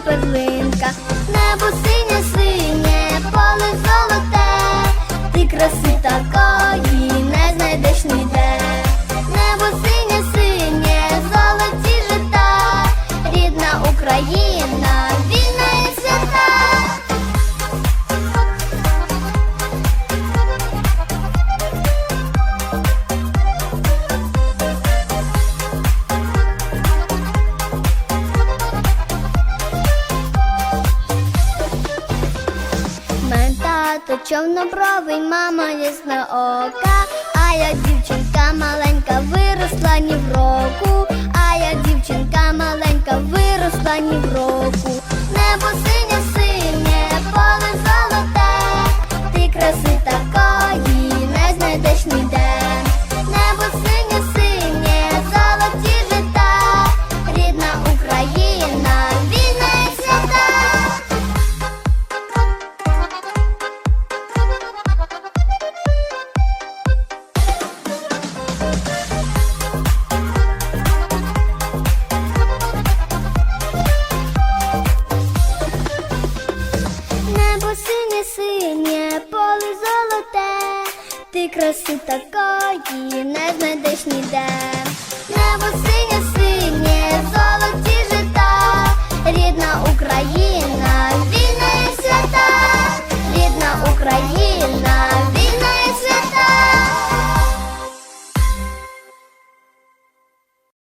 перлинка, небо синє, синє, поле золоте, ти краси такої Мен тато чорнобровий, мама ясна ока, а я дівчинка маленька виросла ні в року, а я дівчинка маленька виросла ні в року. Небо синє, синє, поле золоте, ти краси такої не знайдеш ніде. Небо синє, синє, золоті жита, рідна Україна, вільна свята, рідна Україна.